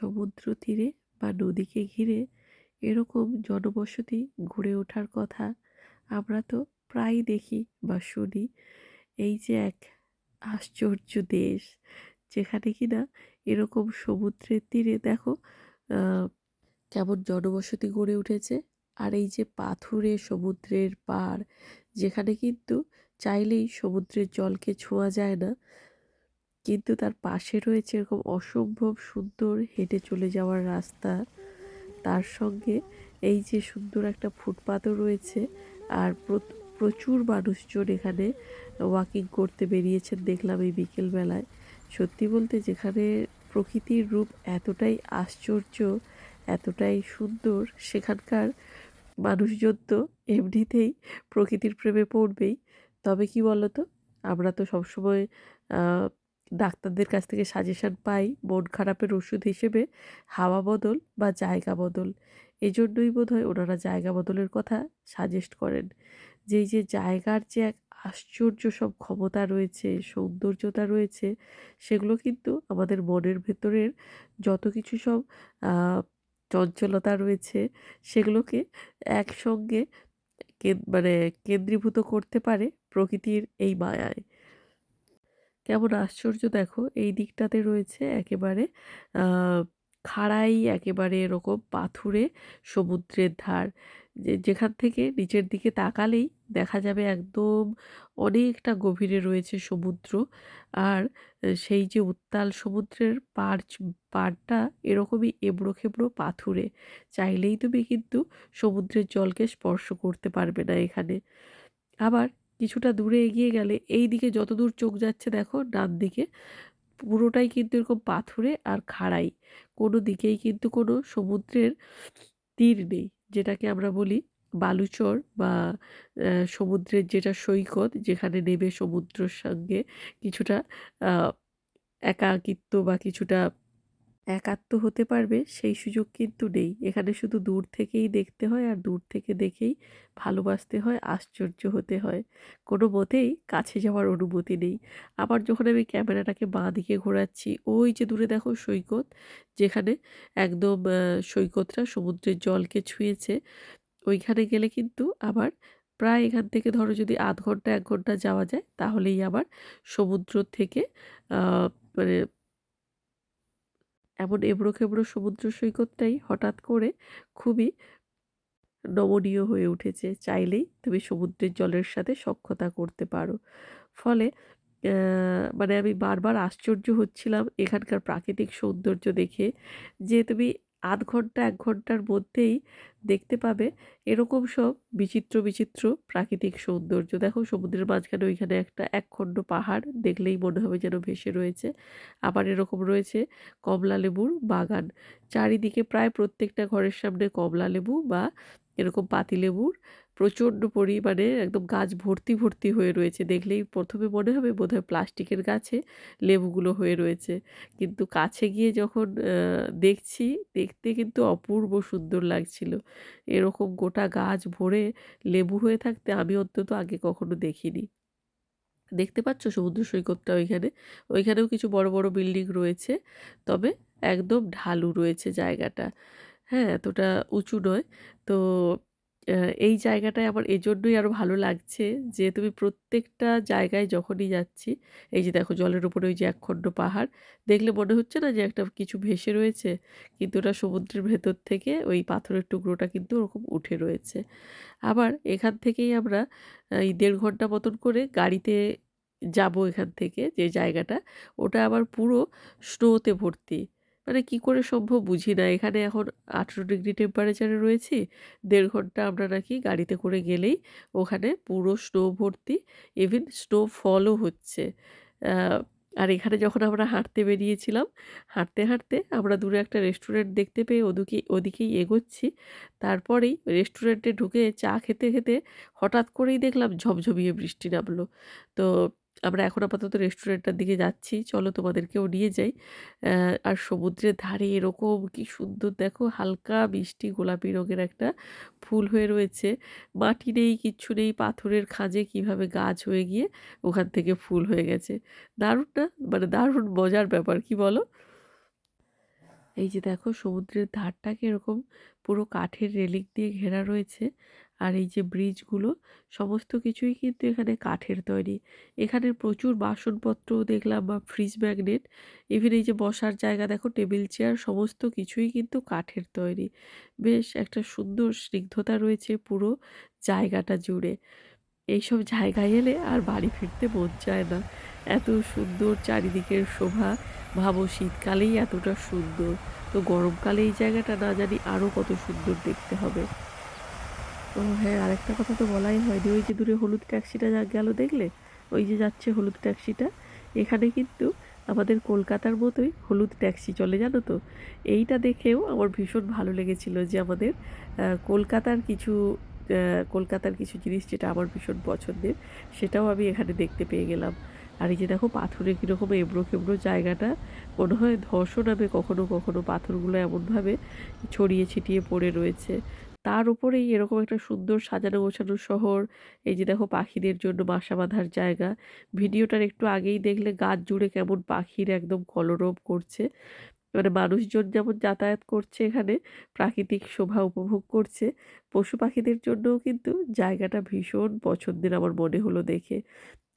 সমুদ্র তীরে বা নদীকে ঘিরে এরকম জনবসতি গড়ে ওঠার কথা আমরা তো প্রায়ই দেখি বা শুনি। এই যে এক আশ্চর্য দেশ যেখানে কিনা এরকম সমুদ্রের তীরে দেখো কেমন জনবসতি গড়ে উঠেছে। আর এই যে পাথুরে সমুদ্রের পাড় যেখানে কিন্তু চাইলেই সমুদ্রের জলকে ছোঁয়া যায় না কিন্তু তার পাশে রয়েছে এরকম অসম্ভব সুন্দর হেঁটে চলে যাওয়ার রাস্তা। তার সঙ্গে এই যে সুন্দর একটা ফুটপাতও রয়েছে আর প্রচুর মানুষজন এখানে ওয়াকিং করতে বেরিয়েছেন দেখলাম এই বিকেলবেলায়। সত্যি বলতে যেখানে প্রকৃতির রূপ এতটাই আশ্চর্য, এতটাই সুন্দর, সেখানকার মানুষজন তো এমনিতেই প্রকৃতির প্রেমে পড়বেই। তবে কি বলতো? আমরা তো সবসময় ডাক্তারদের কাছ থেকে সাজেশান পাই মন খারাপের ওষুধ হিসেবে হাওয়া বদল বা জায়গা বদল। এই জন্যই বোধ হয় ওনারা জায়গা বদলের কথা সাজেস্ট করেন। যেই যে জায়গার যে এক আশ্চর্য সব ক্ষমতা রয়েছে, সৌন্দর্যতা রয়েছে, সেগুলো কিন্তু আমাদের মনের ভেতরের যত কিছু সব চঞ্চলতা রয়েছে, সেগুলোকে একসঙ্গে মানে কেন্দ্রীভূত করতে পারে প্রকৃতির এই মায়ায়। কেমন আশ্চর্য দেখো, এই দিকটাতে রয়েছে একেবারে খাড়াই একেবারে এরকম পাথুরে সমুদ্রের ধার। যেখান থেকে নিচের দিকে তাকালেই দেখা যাবে একদম অনেকটা গভীরে রয়েছে সমুদ্র। আর সেই যে, উত্তাল সমুদ্রের পাড় পাড়টা এরকমই এবড়ো খেবড়ো পাথুরে। চাইলেই তুমি কিন্তু সমুদ্রের জলকে স্পর্শ করতে পারবে না এখানে। আবার কিছুটা দূরে এগিয়ে গেলে এই দিকে যত দূর চোখ যাচ্ছে দেখো, ডান দিকে, পুরোটাই কিন্তু এরকম পাথুরে আর খাড়াই। কোনো দিকেই কিন্তু কোনো সমুদ্রের তীর নেই, যেটাকে আমরা বলি বালুচর বা সমুদ্রের যেটা সৈকত, যেখানে নেবে সমুদ্রের সঙ্গে কিছুটা একাকিত্ব বা কিছুটা একাত্ম হতে পারবে, সেই সুযোগ কিন্তু নেই। এখানে শুধু দূর থেকেই দেখতে হয় আর দূর থেকে দেখেই ভালোবাসতে হয়, আশ্চর্য হতে হয়। কোনো মতেই কাছে যাওয়ার অনুমতি নেই। আবার যখন আমি ক্যামেরাটাকে বাঁ দিকে ঘোরাচ্ছি, ওই যে দূরে দেখো সৈকত, যেখানে একদম সৈকতটা সমুদ্রের জলকে ছুঁয়েছে, ওইখানে গেলে কিন্তু আবার প্রায় এখান থেকে ধরো যদি আধ ঘণ্টা, এক ঘণ্টা যাওয়া যায়, তাহলেই আবার সমুদ্র থেকে মানে এমন এবড়ো খেবড়ো সমুদ্র সৈকতটাই হঠাৎ করে খুবই নমনীয় হয়ে উঠেছে। চাইলেই তুমি সমুদ্রের জলের সাথে সক্ষতা করতে পারো। ফলে মানে আমি বারবার আশ্চর্য হচ্ছিলাম এখানকার প্রাকৃতিক সৌন্দর্য দেখে যে তুমি আধ ঘণ্টা, এক ঘণ্টার মধ্যেই দেখতে পাবে এরকম সব বিচিত্র বিচিত্র প্রাকৃতিক সৌন্দর্য। দেখো সমুদ্রের মাঝখানে ওইখানে একটা একখণ্ড পাহাড় দেখলেই মনে হবে যেন ভেসে রয়েছে। আবার এরকম রয়েছে কমলা লেবুর বাগান। চারিদিকে প্রায় প্রত্যেকটা ঘরের সামনে কমলা লেবু বা এরকম পাতিলেবুর প্রচণ্ড পরিমাণে একদম গাছ ভর্তি ভর্তি হয়ে রয়েছে। দেখলেই প্রথমে মনে হবে বোধহয় প্লাস্টিকের গাছে লেবুগুলো হয়ে রয়েছে। কিন্তু কাছে গিয়ে যখন দেখছি, দেখতে কিন্তু অপূর্ব সুন্দর লাগছিল। এরকম গোটা গাছ ভরে লেবু হয়ে থাকতে আমি অন্তত আগে কখনো দেখিনি। দেখতে পাচ্ছ সমুদ্র সৈকতটা ওইখানে? ওইখানেও কিছু বড় বড় বিল্ডিং রয়েছে। তবে একদম ঢালু রয়েছে জায়গাটা। হ্যাঁ এতটা উঁচু নয়। তো এই জায়গাটায় আমার এজন্যই আরও ভালো লাগছে যে, তুমি প্রত্যেকটা জায়গায় যখনই যাচ্ছি, এই যে দেখো জলের উপরে ওই যে একখণ্ড পাহাড়, দেখলে মনে হচ্ছে না যে একটা কিছু ভেসে রয়েছে, কিন্তু ওটা সমুদ্রের ভেতর থেকে ওই পাথরের টুকরোটা কিন্তু ওরকম উঠে রয়েছে। আবার এখান থেকেই আমরা এই দেড় ঘণ্টা মতন করে গাড়িতে যাব এখান থেকে যে জায়গাটা, ওটা আবার পুরো স্নোতে ভর্তি। মানে কি করে সম্ভব বুঝি না। এখানে এখন আঠেরো ডিগ্রি টেম্পারেচারে রয়েছি, দেড় ঘণ্টা আমরা নাকি গাড়িতে করে গেলেই ওখানে পুরো স্নো ভর্তি ইভিন স্নো ফলও হচ্ছে। আর এখানে যখন আমরা হাঁটতে বেরিয়েছিলাম, হাঁটতে হাঁটতে আমরা দূরে একটা রেস্টুরেন্ট দেখতে পেয়ে ওদিকে, ওদিকেই এগোচ্ছি। তারপরেই রেস্টুরেন্টে ঢুকে চা খেতে খেতে হঠাৎ করেই দেখলাম ঝমঝমিয়ে বৃষ্টি নামলো। তো আমরা এখন আপাতত রেস্টুরেন্টটার দিকে যাচ্ছি। চলো তোমাদেরকেও নিয়ে যাই। আর সমুদ্রের ধারে এরকম কি সুন্দর দেখো, হালকা মিষ্টি গোলাপি রঙের একটা ফুল হয়ে রয়েছে। মাটি নেই, কিচ্ছু নেই, পাথরের খাঁজে কীভাবে গাছ হয়ে গিয়ে ওখান থেকে ফুল হয়ে গেছে। দারুণ না? মানে দারুণ মজার ব্যাপার, কি বলো? এই যে দেখো, সমুদ্রের ধারটাকে এরকম পুরো কাঠের রেলিং দিয়ে ঘেরা রয়েছে। আর এই যে ব্রিজগুলো সমস্ত কিছুই কিন্তু এখানে কাঠের তৈরি। এখানে প্রচুর বাসনপত্র দেখলাম বা ফ্রিজ ম্যাগনেট ইভেন এই যে বসার জায়গা দেখো টেবিল চেয়ার সমস্ত কিছুই কিন্তু কাঠের তৈরি। বেশ একটা সুন্দর স্নিগ্ধতা রয়েছে পুরো জায়গাটা জুড়ে। এইসব জায়গায় এলে আর বাড়ি ফিরতে মন চায় না। এত সুন্দর চারিদিকের শোভা। ভাবো শীতকালেই এতটা সুন্দর। তো গরমকালে এই জায়গাটা না জানি আরও কত সুন্দর দেখতে হবে। ও হ্যাঁ আরেকটা কথা তো বলাই হয়নি ওই যে দূরে হলুদ ট্যাক্সিটা গেল দেখলে? ওই যে যাচ্ছে হলুদ ট্যাক্সিটা। এখানে কিন্তু আমাদের কলকাতার মতোই হলুদ ট্যাক্সি চলে, জানো তো? এইটা দেখেও আমার ভীষণ ভালো লেগেছিল যে আমাদের কলকাতার কিছু কলকাতার কিছু জিনিস যেটা আমার ভীষণ পছন্দের, সেটাও আমি এখানে দেখতে পেয়ে গেলাম। আর এই যে দেখো, পাথরে কীরকম এবড়ো খেবড়ো জায়গাটা, মনে হয় ধসও নামে কখনো কখনো, পাথরগুলো এমনভাবে ছড়িয়ে ছিটিয়ে পড়ে রয়েছে। তার উপরেই এরকম একটা সুন্দর সাজানো গোছানো শহর, এই যে দেখো পাখিদের জন্য বাসা বাঁধার জায়গা। ভিডিওটার একটু আগেই দেখলে গাছ জুড়ে কেমন পাখির একদম কলরব করছে। মানে মানুষজন যেমন যাতায়াত করছে এখানে, প্রাকৃতিক শোভা উপভোগ করছে। পশু পাখিদের জন্যও কিন্তু জায়গাটা ভীষণ পছন্দের আমার মনে হলো দেখে।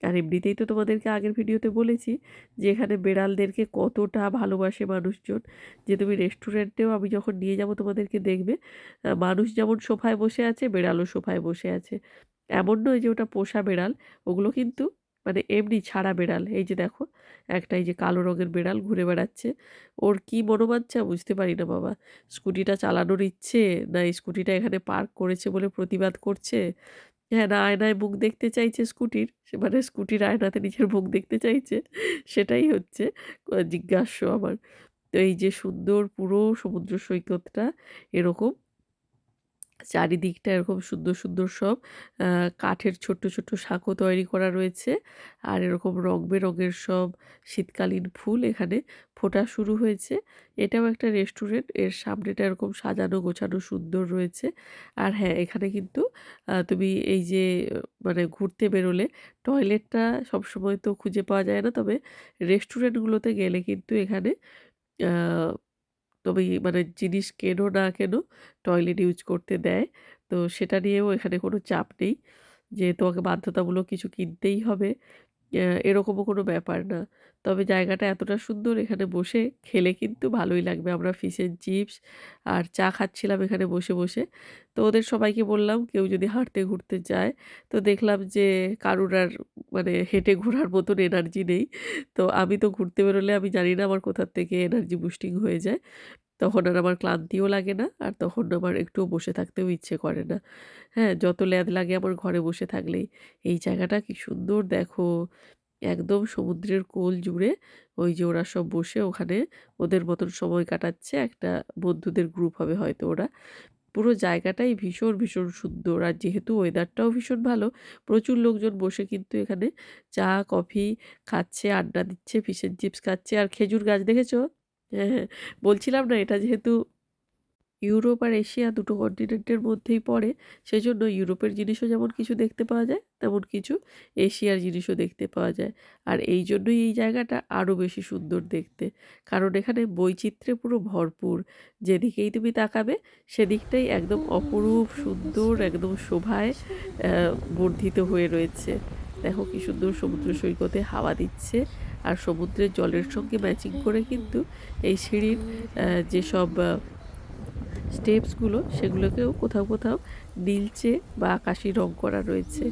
আর এমনিতেই তো তোমাদেরকে আগের ভিডিওতে বলেছি যে এখানে বেড়ালদেরকে কতটা ভালোবাসে মানুষজন, যে তুমি রেস্টুরেন্টেও আমি যখন নিয়ে যাব তোমাদেরকে দেখবে মানুষ যেমন সোফায় বসে আছে, বেড়ালও সোফায় বসে আছে। এমন নয় যে ওটা পোষা বেড়াল, ওগুলো কিন্তু মানে এমনি ছাড়া বেড়াল। এই যে দেখো, একটা এই যে কালো রঙের বেড়াল ঘুরে বেড়াচ্ছে। ওর কি মনোবাঞ্ছা বুঝতে পারি না বাবা। স্কুটিটা চালানোর ইচ্ছে, না এই স্কুটিটা এখানে পার্ক করেছে বলে প্রতিবাদ করছে? না আয়নায় মুখ দেখতে চাইছে স্কুটির। মানে স্কুটির আয়নাতে নিজের মুখ দেখতে চাইছে। সেটাই হচ্ছে জিজ্ঞাস্য আমার। তো এই যে সুন্দর পুরো সমুদ্র সৈকতটা এরকম চারিদিকটা এরকম সুন্দর সুন্দর সব কাঠের ছোট্ট ছোট্ট সাঁকো তৈরি করা রয়েছে। আর এরকম রং বেরঙের সব শীতকালীন ফুল এখানে ফোটা শুরু হয়েছে। এটাও একটা রেস্টুরেন্ট, এর সামনেটা এরকম সাজানো, গোছানো সুন্দর রয়েছে। আর হ্যাঁ এখানে কিন্তু তুমি এই যে মানে ঘুরতে বেরোলে টয়লেটটা সবসময় তো খুঁজে পাওয়া যায় না। তবে রেস্টুরেন্টগুলোতে গেলে কিন্তু এখানে তুমি মানে জিনিস কেনো না কেনো টয়লেট ইউজ করতে দেয়। তো সেটা নিয়েও এখানে কোনো চাপ নেই যে তোমাকে বাধ্যতামূলক কিছু কিনতেই হবে। এরকমও কোনো ব্যাপার না। তবে জায়গাটা এতটা সুন্দর এখানে বসে খেলে কিন্তু ভালোই লাগবে। আমরা ফিশের চিপস আর চা খাচ্ছিলাম এখানে বসে বসে। তো ওদের সবাইকে বললাম কেউ যদি হাঁটতে, ঘুরতে যায়, তো দেখলাম যে কারুর আর মানে হেঁটে ঘোরার মতন এনার্জি নেই। তো আমি তো ঘুরতে বেরোলে আমি জানি না আমার কোথার থেকে এনার্জি বুস্টিং হয়ে যায়। তখন আর আমার ক্লান্তিও লাগে না আর তখন আমার একটুও বসে থাকতেও ইচ্ছে করে না। হ্যাঁ যত ল্যাদ লাগে আমার ঘরে বসে থাকলেই। এই জায়গাটা কি সুন্দর দেখো। একদম সমুদ্রের কোল জুড়ে ওই যে ওরা সব বসে ওখানে ওদের মতন সময় কাটাচ্ছে। একটা বন্ধুদের গ্রুপ হবে হয়তো ওরা। পুরো জায়গাটাই ভীষণ ভীষণ সুন্দর। আর যেহেতু ওয়েদারটাও ভীষণ ভালো, প্রচুর লোকজন বসে কিন্তু এখানে চা, কফি খাচ্ছে, আড্ডা দিচ্ছে ফিশের চিপস খাচ্ছে। আর খেজুর গাছ দেখেছ? হ্যাঁ হ্যাঁ। বলছিলাম না এটা যেহেতু ইউরোপ আর এশিয়া দুটো কন্টিনেন্টের মধ্যেই পড়ে, সেজন্য ইউরোপের জিনিসও যেমন কিছু দেখতে পাওয়া যায়, তেমন কিছু এশিয়ার জিনিসও দেখতে পাওয়া যায়। আর এই জন্যই এই জায়গাটা আরও বেশি সুন্দর দেখতে। কারণ এখানে বৈচিত্র্যে পুরো ভরপুর। যেদিকেই তুমি তাকাবে, সেদিকটাই একদম অপরূপ, সুন্দর, একদম শোভায় বর্ধিত হয়ে রয়েছে। দেখো কি সুন্দর সমুদ্র সৈকতে হাওয়া দিচ্ছে। আর সমুদ্রের জলের সঙ্গে ম্যাচিং করে কিন্তু এই সিঁড়ির যেসব স্টেপসগুলো সেগুলোকেও কোথাও কোথাও নীলচে বা আকাশি রং করা রয়েছে।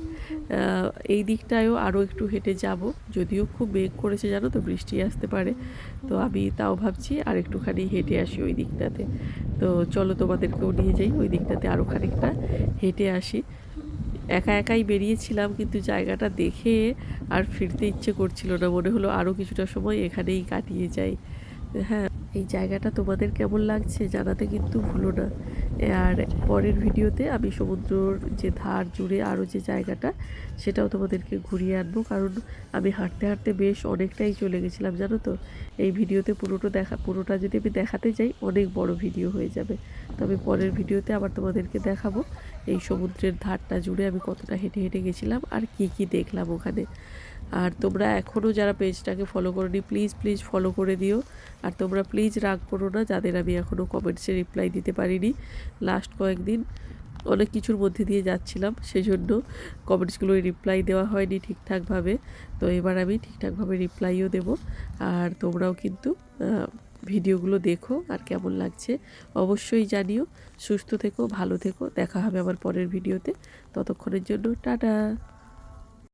এই দিকটায়ও আরও একটু হেঁটে যাব। যদিও খুব মেঘ করেছে জানো তো, বৃষ্টি আসতে পারে। তো আমি তাও ভাবছি আর একটুখানি হেঁটে আসি ওই দিকটাতে। তো চলো তোমাদেরকেও নিয়ে যাই, ওই দিকটাতে আরও খানিকটা হেঁটে আসি। একা একাই বেরিয়েছিলাম, কিন্তু জায়গাটা দেখে আর ফিরতে ইচ্ছে করছিল না। মনে হলো আরও কিছুটা সময় এখানেই কাটিয়ে যাই। হ্যাঁ এই জায়গাটা তোমাদের কেমন লাগছে জানাতে কিন্তু ভুলো না। আর পরের ভিডিওতে আমি সমুদ্রর যে ধার জুড়ে আরও যে জায়গাটা, সেটাও তোমাদেরকে ঘুরিয়ে আনব। কারণ আমি হাঁটতে হাঁটতে বেশ অনেকটাই চলে গেছিলাম, জানো তো? এই ভিডিওতে পুরোটা দেখা, পুরোটা যদি আমি দেখাতে যাই, অনেক বড় ভিডিও হয়ে যাবে। তবে পরের ভিডিওতে আবার তোমাদেরকে দেখাবো এই সমুদ্রের ধারটা জুড়ে আমি কতটা হেঁটে হেঁটে গেছিলাম আর কি কি দেখলাম ওখানে। আর তোমরা এখনও যারা পেজটাকে ফলো করোনি প্লিজ প্লিজ ফলো করে দিও। আর তোমরা প্লিজ রাগ করো না, যাদের আমি এখনও কমেন্টসে রিপ্লাই দিতে পারিনি। লাস্ট কয়েকদিন অনেক কিছুর মধ্যে দিয়ে যাচ্ছিলাম, সেজন্য কমেন্টসগুলো রিপ্লাই দেওয়া হয়নি ঠিকঠাকভাবে। তো এবার আমি ঠিকঠাকভাবে রিপ্লাইও দেব। আর তোমরাও কিন্তু ভিডিওগুলো দেখো আর কেমন লাগছে অবশ্যই জানিও। সুস্থ থেকো, ভালো থেকো। দেখা হবে আমার পরের ভিডিওতে ততক্ষণের জন্য টাটা।